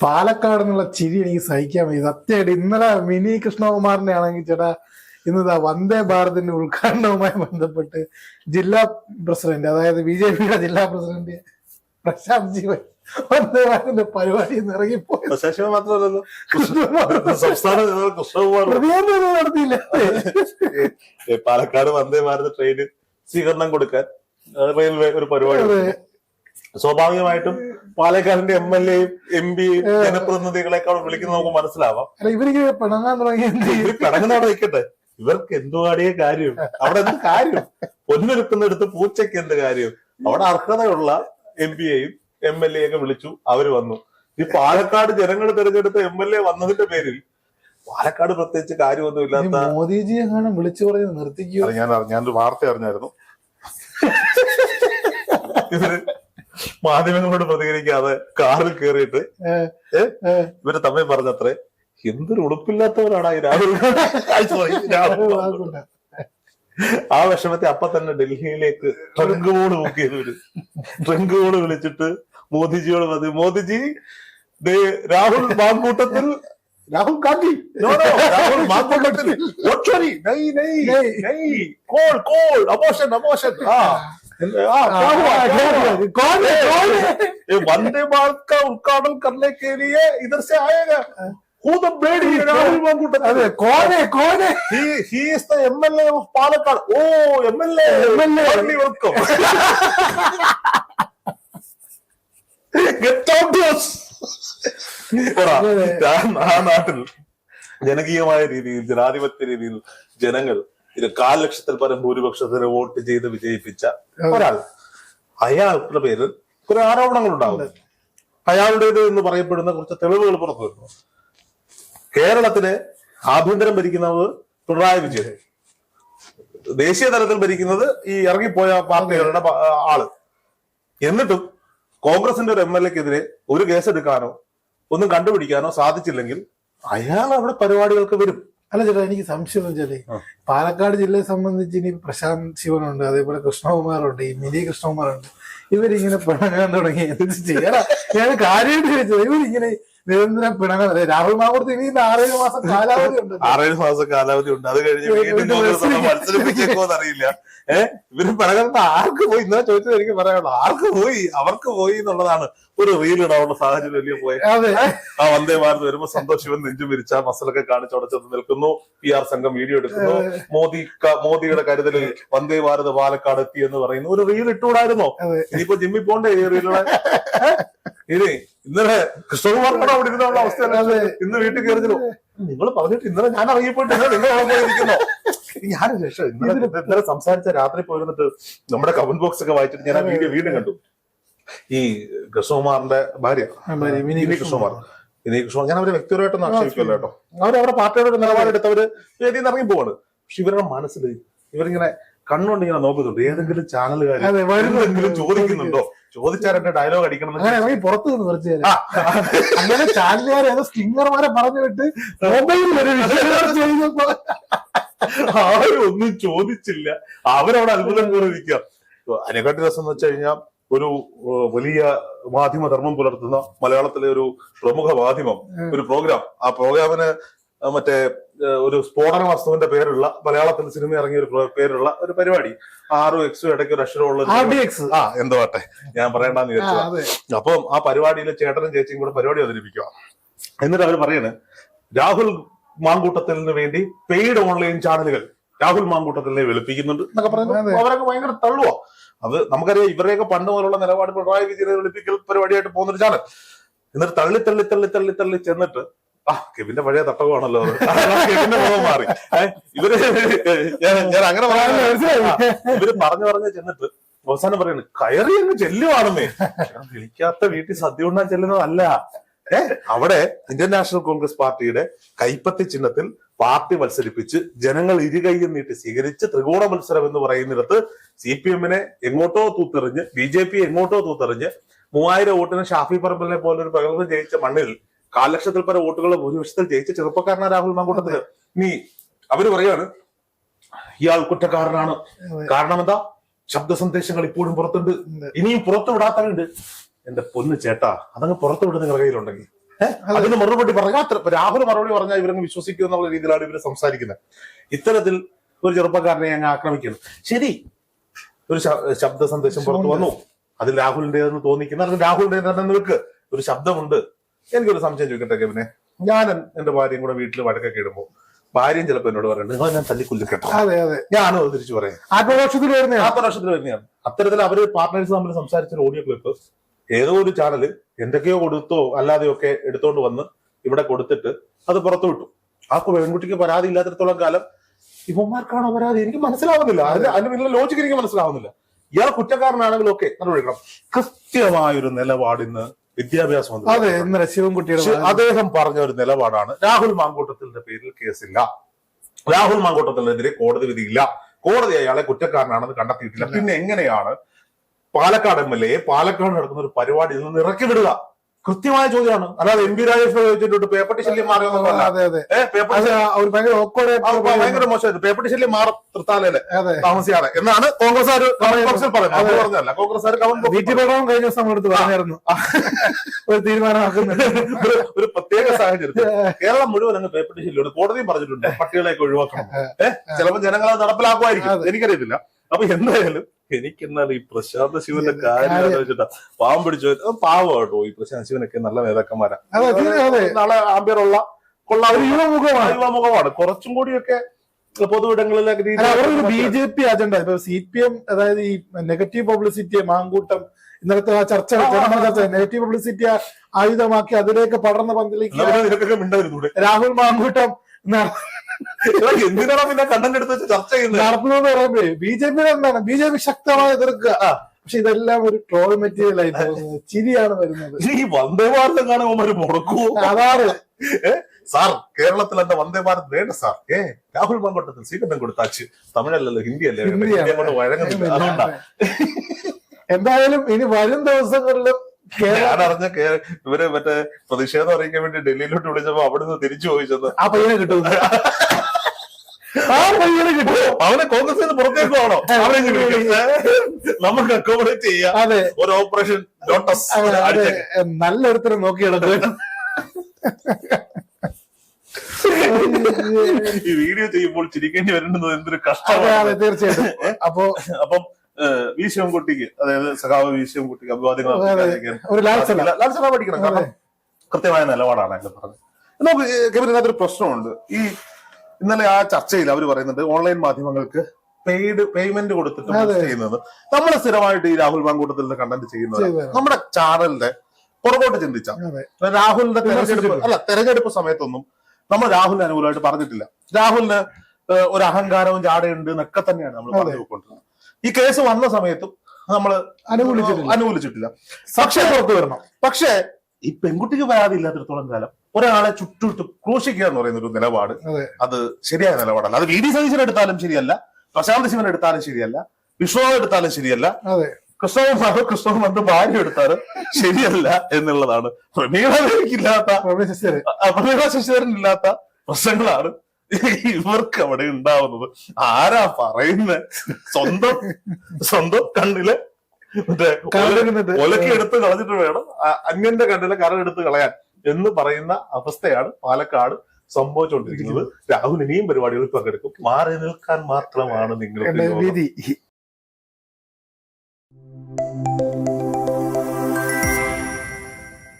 പാലക്കാട് എന്നുള്ള ചിരി എനിക്ക് സഹിക്കാൻ വയ്യ. സത്യമായിട്ട് ഇന്നലെ മിനി കൃഷ്ണകുമാറിനെ ആണെങ്കിൽ ചേട്ടാ ഇന്നിതാ വന്ദേ ഭാരതിന്റെ ഉദ്ഘാടനവുമായി ബന്ധപ്പെട്ട് ജില്ലാ പ്രസിഡന്റ് അതായത് ബി ജെ പിയുടെ ജില്ലാ പ്രസിഡന്റ് പ്രശാന്ത് ജീവൻ വന്ദേ ഭാരതിന്റെ പരിപാടിയിൽ നിന്ന് ഇറങ്ങിപ്പോയി മാത്രമല്ലല്ലോ. സംസ്ഥാന കൃഷ്ണകുമാർ. നടത്തിയില്ല. പാലക്കാട് വന്ദേ ഭാരത് ട്രെയിന് സ്വീകരണം കൊടുക്കാൻ റെയിൽവേ ഒരു പരിപാടി. സ്വാഭാവികമായിട്ടും പാലക്കാടിന്റെ എം എൽ എയും എം പിയും ജനപ്രതിനിധികളെക്കാൾ വിളിക്കുന്നത് നമുക്ക് മനസ്സിലാവാം. ഇവർക്ക് പിണങ്ങാൻ തുടങ്ങി പിണങ്ങുന്നവിടെ നിൽക്കട്ടെ. ഇവർക്ക് എന്തുവാടിയ കാര്യം? അവിടെ എന്ത് കാര്യം? പൊന്നൊരുക്കുന്നിടത്ത് പൂച്ചയ്ക്ക് എന്ത് കാര്യം? അവിടെ അർഹതയുള്ള എം പിയെയും എം എൽ എ ഒക്കെ വിളിച്ചു അവർ വന്നു. ഈ പാലക്കാട് ജനങ്ങൾ തിരഞ്ഞെടുത്ത എം എൽ എ വന്നതിന്റെ പേരിൽ പാലക്കാട് പ്രത്യേകിച്ച് കാര്യമൊന്നും ഇല്ലാത്ത മോദിജിയെ കാണാൻ വിളിച്ചു പറഞ്ഞ് നിർത്തിക്കുക ഞാൻ ഞാനൊരു വാർത്ത അറിഞ്ഞായിരുന്നു. മാധ്യമങ്ങളോട് പ്രതികരിക്കാതെ കാറിൽ കയറിയിട്ട് ഇവർ തമ്മിൽ പറഞ്ഞത്രേ എന്തൊരു ഉടുപ്പില്ലാത്തവരാണ് ഈ രാഹുൽ. ഗാന്ധി ആ വിഷമത്തെ അപ്പൊ തന്നെ ഡൽഹിയിലേക്ക് ട്രങ്ക് ബോർഡ് ബുക്ക് ചെയ്തവര് ട്രങ്ക് ബോർഡ് വിളിച്ചിട്ട് മോദിജിയോട് പറഞ്ഞു Modiji Rahul Mankoottathil Rahul Gandhi. Rahul Mankoottathil. Call call. Emotion emotion. ആ. ആ, क्या हुआ, क्या हुआ? कौन है कौन है ये वंदे भारत का उद्घाटन करने के लिए इधर से आएगा Who the lady? Rahul Mamkootathil അതെ Koné Koné He, he is the MLA of Palakkad. Oh, MLA. MLA. Warmly welcome. Get out to us. എടാ, ഞാൻ ആ നാട്ടിൽ ജനകീയമായ രീതിയിൽ ജനാധിപത്യ രീതിയിൽ ജനങ്ങൾ ഇത് കാൽ ലക്ഷത്തിൽ പരം ഭൂരിപക്ഷത്തിന് വോട്ട് ചെയ്ത് വിജയിപ്പിച്ച ഒരാൾ. അയാളുടെ പേരിൽ കുറെ ആരോപണങ്ങൾ ഉണ്ടാവും അയാളുടേത് എന്ന് പറയപ്പെടുന്ന കുറച്ച് തെളിവുകൾ പുറത്തു വരുന്നു. കേരളത്തിലെ ആഭ്യന്തരം ഭരിക്കുന്നത് പിണറായി വിജയൻ. ദേശീയ തലത്തിൽ ഭരിക്കുന്നത് ഈ ഇറങ്ങിപ്പോയ പാർട്ടികളുടെ ആൾ. എന്നിട്ടും കോൺഗ്രസിന്റെ ഒരു എം എൽ എക്കെതിരെ ഒരു കേസെടുക്കാനോ ഒന്നും കണ്ടുപിടിക്കാനോ സാധിച്ചില്ലെങ്കിൽ അയാൾ അവിടെ പരിപാടികൾക്ക് വരും. അല്ല ചേട്ടാ എനിക്ക് സംശയം എന്ന് വെച്ചാൽ പാലക്കാട് ജില്ലയെ സംബന്ധിച്ച് ഇനി പ്രശാന്ത് ശിവനുണ്ട് അതേപോലെ കൃഷ്ണകുമാറുണ്ട് ഈ മിനി കൃഷ്ണകുമാറുണ്ട്. ഇവരിങ്ങനെ പിണങ്ങാൻ തുടങ്ങി. എന്ത് ഞാൻ കാര്യമായിട്ട് ചോദിച്ചത് ഇവരിങ്ങനെ നിരന്തരം പിണങ്ങാൻ രാഹുൽ മാമൂർത്തി ഇനി ആറേഴ് മാസം കാലാവധി ഉണ്ട് ആറേഴ് മാസം കാലാവധി ഉണ്ട്. അത് കഴിഞ്ഞ് വീണ്ടും വീണ്ടും കോൺഗ്രസ് ഒന്ന് മത്സരിക്കും. മത്സരിപ്പിച്ചേക്കോന്ന് അറിയില്ല ഏഹ് ഇവർ പിണങ്ങുന്ന ആർക്ക് പോയി? ഇന്നലെ ചോദിച്ചത് എനിക്ക് പറയാനുള്ളൂ. ആർക്ക് പോയി? അവർക്ക് പോയി എന്നുള്ളതാണ് ഒരു റീൽ ഇടാനുള്ള സാഹചര്യം വലിയ പോയ? ആ വന്ദേ ഭാരത് വരുമ്പോ സന്തോഷ് ശിവൻ നെഞ്ചു വിരിച്ച മസലൊക്കെ ചെന്ന് നിൽക്കുന്നു. പി ആർ സംഘം വീഡിയോ എടുക്കുന്നു. മോദി മോദിയുടെ കരുതലിൽ വന്ദേ ഭാരത് പാലക്കാട് എത്തി എന്ന് പറയുന്നു. ഒരു റീൽ ഇട്ടുകൂടായിരുന്നോ. ഇനിയിപ്പോ ജിമ്മി പോണ്ടേ ഈ റീലുള്ള ഇനി ഇന്നലെ കൃഷ്ണകുമാറിനോട് അവിടെ ഇരുന്നുള്ള അവസ്ഥ ഇന്ന് വീട്ടിൽ കയറിച്ചു നിങ്ങൾ പറഞ്ഞിട്ട് ഇന്നലെ ഞാൻ അറിയപ്പെട്ടില്ല നിങ്ങൾ ഇരിക്കുന്നു ഞാൻ രക്ഷ ഇന്നലെ ഇന്നലെ സംസാരിച്ച രാത്രി പോയിരുന്നിട്ട് നമ്മുടെ കമന്റ് ബോക്സ് ഒക്കെ വായിച്ചിട്ട് ഞാൻ ആ വീഡിയോ വീണ്ടും കണ്ടു. ഈ കൃഷ്ണകുമാറിന്റെ ഭാര്യ. വിനീത് കൃഷ്ണകുമാർ വിനീത് കൃഷ്ണകുമാർ ഞാൻ അവരെ വ്യക്തിപരമായിട്ടൊന്നും ആക്ഷേപിക്കില്ല കേട്ടോ. അവർ അവരുടെ പാർട്ടിയുടെ നിലപാടെടുത്തവര് വേദിയിൽ നിന്ന് ഇറങ്ങി പോവാണ്. പക്ഷെ ഇവരുടെ മനസ്സിൽ ഇവരിങ്ങനെ കണ്ണുകൊണ്ട് ഇങ്ങനെ നോക്കുന്നുണ്ട്. ഏതെങ്കിലും ചാനലുകാർ. എന്തെങ്കിലും ചോദിക്കുന്നുണ്ടോ? ചോദിച്ചാൽ എന്റെ ഡയലോഗ് അടിക്കണം അങ്ങനെ പുറത്തു നിന്ന് കുറച്ച് അങ്ങനെ ചാനലുകാർ ഏതോ സ്റ്റിങ്ങർമാരെ പറഞ്ഞു വിട്ട് മൊബൈൽ ഒന്നും ചോദിച്ചില്ല. അവരവിടെ അത്ഭുതം കൂടെ ഇരിക്കുക. അതിനെക്കാട്ടി രസം എന്ന് വെച്ച് കഴിഞ്ഞാൽ ഒരു വലിയ മാധ്യമ ധർമ്മം പുലർത്തുന്ന മലയാളത്തിലെ ഒരു പ്രമുഖ മാധ്യമം ഒരു പ്രോഗ്രാം ആ പ്രോഗ്രാമിന് മറ്റേ ഒരു സ്ഫോടന വസ്തുവിന്റെ പേരുള്ള മലയാളത്തിൽ സിനിമ ഇറങ്ങിയ ഒരു പ്രോ- പേരുള്ള ഒരു പരിപാടി. ആറും എക്സും ഇടയ്ക്ക് ഒരു അക്ഷരമുള്ള ആ എന്തോ ആട്ടെ. ഞാൻ പറയണ്ടെന്ന് വിചാരിച്ചു അപ്പം ആ പരിപാടിയിൽ ചേട്ടനും ചേച്ചിയും കൂടെ പരിപാടി അവതരിപ്പിക്കുക. എന്നിട്ട് അവർ പറയാണ് രാഹുൽ മാങ്കൂട്ടത്തിന് വേണ്ടി പെയ്ഡ് ഓൺലൈൻ ചാനലുകൾ രാഹുൽ മാങ്കൂട്ടത്തിനെ വെളുപ്പിക്കുന്നുണ്ട് എന്നൊക്കെ. പറയുന്നത് അവരൊക്കെ ഭയങ്കര തള്ളുവാ. അത് നമുക്കറിയാം ഇവരെയൊക്കെ പണ്ട് മുതലുള്ള നിലപാട് പിണറായി വിജയനെ വിളിപ്പിക്കൽ പരിപാടിയായിട്ട് പോകുന്നൊരു ചാനൽ. എന്നിട്ട് തള്ളി തള്ളി തള്ളി തള്ളി തള്ളി ചെന്നിട്ട് ആ കെവിന്റെ പഴയ തട്ടകമാണല്ലോ കെവിന്റെ മുഖം മാറി. ഇവർ ഞാൻ അങ്ങനെ പറയാനല്ല. ഇവർ പറഞ്ഞു പറഞ്ഞ് ചെന്നിട്ട് അവസാനം പറയുന്നു കയറി അങ്ങ് ചെല്ലുവാണെന്നേ. വിളിക്കാത്ത വീട്ടിൽ സദ്യ ഉണ്ടാ ചെല്ലുന്നതല്ല. ഏഹ് അവിടെ ഇന്ത്യൻ നാഷണൽ കോൺഗ്രസ് പാർട്ടിയുടെ കൈപ്പത്തി ചിഹ്നത്തിൽ പാർട്ടി മത്സരിപ്പിച്ച് ജനങ്ങൾ ഇരുകൈയും നീട്ടി സ്വീകരിച്ച് ത്രികോണ മത്സരം എന്ന് പറയുന്നിടത്ത് സി പി എമ്മിനെ എങ്ങോട്ടോ തൂത്തെറിഞ്ഞ് ബി ജെ പി എങ്ങോട്ടോ തൂത്തെറിഞ്ഞ് മൂവായിരം വോട്ടിന് ഷാഫി പറമ്പലിനെ പോലെ ഒരു പ്രകടനം ജയിച്ച മണ്ണിൽ കാൽ ലക്ഷത്തിൽ പല വോട്ടുകൾ ഭൂരിപക്ഷത്തിൽ ജയിച്ച ചെറുപ്പക്കാരനാണ് രാഹുൽ മാങ്കൂട്ടത്തിൽ നീ അവർ പറയാണ് ഇയാൾ കുറ്റക്കാരനാണ്. കാരണം എന്താ? ശബ്ദ സന്ദേശങ്ങൾ ഇപ്പോഴും പുറത്തുണ്ട്. ഇനിയും പുറത്തു വിടാത്തവരുണ്ട് എന്റെ പൊന്ന് ചേട്ടാ അതങ്ങ് പുറത്തു വിടുന്ന നിങ്ങളുടെ കയ്യിലുണ്ടെങ്കിൽ. അതിന് മറുപടി പറഞ്ഞാൽ അത്ര രാഹുൽ മറുപടി പറഞ്ഞാൽ ഇവരങ്ങ് വിശ്വസിക്കും എന്നുള്ള രീതിയിലാണ് ഇവർ സംസാരിക്കുന്നത്. ഇത്തരത്തിൽ ഒരു ചെറുപ്പക്കാരനെ അങ്ങ് ആക്രമിക്കുന്നു. ശരി. ഒരു ശബ്ദ സന്ദേശം പുറത്തു വന്നു. അതിൽ രാഹുലിന്റേതെന്ന് തോന്നിക്കുന്ന അല്ലെങ്കിൽ രാഹുലിന്റെ തന്നെ നിൽക്ക് ഒരു ശബ്ദമുണ്ട്. എനിക്കൊരു സംശയം ചോദിക്കട്ടെ കെവിനെ? ഞാൻ എന്റെ ഭാര്യയും കൂടെ വീട്ടിൽ വഴക്കൊക്കെ ഇടുമ്പോൾ ഭാര്യയും ചിലപ്പോൾ എന്നോട് പറയുന്നുണ്ട് "നിങ്ങൾ ഞാൻ തല്ലിക്കൊല്ലിക്കട്ടെ. അതെ അതെ. ഞാനും അത് തിരിച്ചു പറയാം. ആത്മപക്ഷത്തിൽ വരുന്ന ആത്മപക്ഷത്തിൽ വരുന്നതാണ് അത്തരത്തിൽ അവർ പാർട്ട്നേഴ്സ് തമ്മിൽ സംസാരിച്ച ഓഡിയോ ക്ലിപ്പ് ഏതോ ഒരു ചാനൽ എന്തൊക്കെയോ കൊടുത്തോ അല്ലാതെയൊക്കെ എടുത്തോണ്ട് വന്ന് ഇവിടെ കൊടുത്തിട്ട് അത് പുറത്തു വിട്ടു. ആ പെൺകുട്ടിക്ക് പരാതി ഇല്ലാത്തിടത്തോളം കാലം ഇവന്മാർക്കാണോ പരാതി? എനിക്ക് മനസ്സിലാവുന്നില്ല. അതിന്റെ അതിന്റെ വലിയ ലോജിക്ക് എനിക്ക് മനസ്സിലാവുന്നില്ല. ഇയാൾ കുറ്റക്കാരനാണെങ്കിലും ഒക്കെ നടപടിക്കണം കൃത്യമായൊരു നിലപാട് ഇന്ന് വിദ്യാഭ്യാസ മന്ത്രി അതെ ഇന്നലെ ശിവൻകുട്ടിയുടെ അദ്ദേഹം പറഞ്ഞ ഒരു നിലപാടാണ്. രാഹുൽ മാങ്കൂട്ടത്തിന്റെ പേരിൽ കേസില്ല. രാഹുൽ മാങ്കൂട്ടത്തിനെതിരെ കോടതി വിധിയില്ല. കോടതി അയാളെ കുറ്റക്കാരനാണെന്ന് കണ്ടെത്തിയിട്ടില്ല. പിന്നെ എങ്ങനെയാണ് Palakkad M L A Palakkad നടക്കുന്ന ഒരു പരിപാടിയിൽ നിന്ന് ഇറക്കി വിടുക. കൃത്യമായ ചോദ്യമാണ്. അല്ലാതെ എം പി രാജേഷ് ചോദിച്ചിട്ടുണ്ട് പേപ്പട്ടി ശല്യം ഭയങ്കര മോശമായിരുന്നു. പേപ്പട്ടി ശല്യം മാറും തൃത്താലയിലെ താമസിയാതെ. എന്നാണ് കോൺഗ്രസ് കമന്റ് ബോക്സിൽ പറയുന്നത്. പറഞ്ഞല്ല കോൺഗ്രസ് കമന്റ് കഴിഞ്ഞ ദിവസം നമ്മളെടുത്ത് പറഞ്ഞായിരുന്നു. ഒരു തീരുമാനമാക്കുന്ന ഒരു- ഒരു പ്രത്യേക സാഹചര്യത്തിൽ കേരളം മുഴുവൻ അങ്ങ് പേപ്പട്ടി ശല്യമാണ് കോടതിയും പറഞ്ഞിട്ടുണ്ട്. പട്ടികളെയൊക്കെ ഒഴിവാക്കണം. ഏഹ് ചിലപ്പോൾ ജനങ്ങൾ നടപ്പിലാക്കുമായിരിക്കും. എനിക്കറിയത്തില്ല. അപ്പൊ എന്തായാലും എനിക്കെന്നാൽ ഈ പ്രശാന്ത ശിവന്റെ കാര്യം വെച്ചിട്ടാ? പാവം പിടിച്ചു പാവം കേട്ടോ ഈ പ്രശാന്ത് ശിവനൊക്കെ നല്ല നേതാക്കന്മാരാ. നാളെ ആംബിയറുള്ള കൊള്ളാം ഒരു യുവമുഖമാണ്. യുവമുഖമാണ് കുറച്ചും കൂടിയൊക്കെ പൊതുവിടങ്ങളിലൊക്കെ അവരൊരു ബി ജെ പി അജണ്ട ഇപ്പൊ സി പി എം അതായത് ഈ നെഗറ്റീവ് പബ്ലിസിറ്റി മാങ്കൂട്ടം ഇന്നലത്തെ ആ ചർച്ച നെഗറ്റീവ് പബ്ലിസിറ്റി ആയുധമാക്കി അതിലേക്ക് പടർന്ന പന്തിലേക്ക് രാഹുൽ മാങ്കൂട്ടം എന്തിനാണ് പിന്നെ കണ്ടന്റ് എടുത്ത് വെച്ച് ചർച്ച ചെയ്യുന്നത്? നടത്തുന്നത് പറയുമ്പോഴേ ബി ജെ പി എന്താണ്? ബി ജെ പി ശക്തമായി എതിർക്കുക. പക്ഷെ ഇതെല്ലാം ഒരു ട്രോൾ മെറ്റീരിയൽ ആയി തോന്നുന്നത് ചിരിയാണ് വരുന്നത്. ഈ വന്ദേ ഭാരതം കാണുമ്പോൾ മുടക്കുവോ? അതാണ്. സാർ കേരളത്തിൽ എന്റെ വന്ദേ ഭാരത് വേണ്ട സാർ. ഏ രാഹുൽ മാങ്കോട്ടത്തിൽ സ്വീകരണം കൊടുത്താച്ച്. തമിഴല്ലല്ലോ ഹിന്ദി അല്ലേ. ഹിന്ദി അങ്ങോട്ട് വഴങ്ങുന്നില്ല. അതുകൊണ്ടാ. എന്തായാലും ഇനി വരും ദിവസങ്ങളിലും ഞാൻ അറിഞ്ഞ ഇവർ മറ്റേ പ്രതിഷേധം അറിയിക്കാൻ വേണ്ടി ഡൽഹിയിലോട്ട് വിളിച്ചപ്പോ അവിടുന്ന് തിരിച്ചു ചോദിച്ചത് ആ പയ്യനെ കിട്ടും. ആ പയ്യനെ കിട്ടും. അവനെ കോൺഗ്രസ് നിന്ന് പുറത്തേക്ക് വേണോ അവനെ നമുക്ക് അക്കോമഡേറ്റ് ചെയ്യാം. അതെ. ഒരു ഓപ്പറേഷൻ ലോട്ടസ് നല്ലൊരുത്തരം നോക്കിയെടുക്കും ഈ വീഡിയോ ചെയ്യുമ്പോൾ ചിരിക്കേണ്ടി വരുന്നത് എന്തൊരു കഷ്ടമാണ്. തീർച്ചയായിട്ടും. അപ്പോ അപ്പം വി ശിവൻകുട്ടിക്ക് അതായത് സഖാവ് വി ശിവൻകുട്ടിക്ക് അഭിവാദ്യങ്ങൾ ലാൽസല പഠിക്കണം കാരണം കൃത്യമായ നിലപാടാണ് അതിൽ പറഞ്ഞത്. നമുക്ക് ഇതിനകത്തൊരു പ്രശ്നമുണ്ട്. ഈ ഇന്നലെ ആ ചർച്ചയിൽ അവർ പറയുന്നുണ്ട് ഓൺലൈൻ മാധ്യമങ്ങൾക്ക് പെയ്ഡ് പേയ്മെന്റ് കൊടുത്തിട്ട്. ചെയ്യുന്നത് നമ്മൾ സ്ഥിരമായിട്ട് ഈ രാഹുൽ മാങ്കൂട്ടത്തിൽ കണ്ടന്റ് ചെയ്യുന്നത്. നമ്മുടെ ചാനലിന്റെ പുറകോട്ട് ചിന്തിച്ച. രാഹുലിന്റെ തെരഞ്ഞെടുപ്പ് അല്ല തെരഞ്ഞെടുപ്പ് സമയത്തൊന്നും നമ്മൾ രാഹുലിന് അനുകൂലമായിട്ട് പറഞ്ഞിട്ടില്ല. രാഹുലിന് ഒരു അഹങ്കാരവും ജാടയുണ്ട് എന്നൊക്കെ തന്നെയാണ് നമ്മൾ പറഞ്ഞു പോയിക്കൊണ്ടിരുന്നത്. ഈ കേസ് വന്ന സമയത്തും നമ്മൾ അനുകൂലിച്ചിട്ടില്ല. അനുകൂലിച്ചിട്ടില്ല. പക്ഷേ പുറത്തു വരണം. പക്ഷേ ഈ പെൺകുട്ടിക്ക് പരാതി ഇല്ലാത്തിടത്തോളം കാലം ഒരാളെ ചുറ്റുവിട്ട് ക്രൂശിക്കുക എന്ന് പറയുന്ന ഒരു നിലപാട് അതെ. ശരിയായ നിലപാടല്ല. അത് വി ഡി സതീശൻ എടുത്താലും ശരിയല്ല പ്രശാന്ത് ശിവൻ എടുത്താലും ശരിയല്ല വിഷ്ണു എടുത്താലും ശരിയല്ല കൃഷ്ണകുമാർ കൃഷ്ണകുമാറിന്റെ ഭാര്യ എടുത്താൽ ശരിയല്ല എന്നുള്ളതാണ്. പ്രമീള ശരി പ്രമീള ശശിധരൻ ഇല്ലാത്ത പ്രശ്നങ്ങളാണ് ഇവർക്ക് അവിടെ ഉണ്ടാവുന്നത്. ആരാ പറയുന്നത് സ്വന്തം സ്വന്തം കണ്ണിൽ. ഒലക്കി എടുത്ത് കളഞ്ഞിട്ട് വേണം അന്യന്റെ കണ്ണിലെ കരം എടുത്ത് കളയാൻ എന്ന് പറയുന്ന അവസ്ഥയാണ് പാലക്കാട് സംഭവിച്ചുകൊണ്ടിരിക്കുന്നത് രാഹുൽ ഇനിയും പരിപാടികളിൽ പങ്കെടുക്കും. മാറി നിൽക്കാൻ മാത്രമാണ് നിങ്ങളുടെ വിധി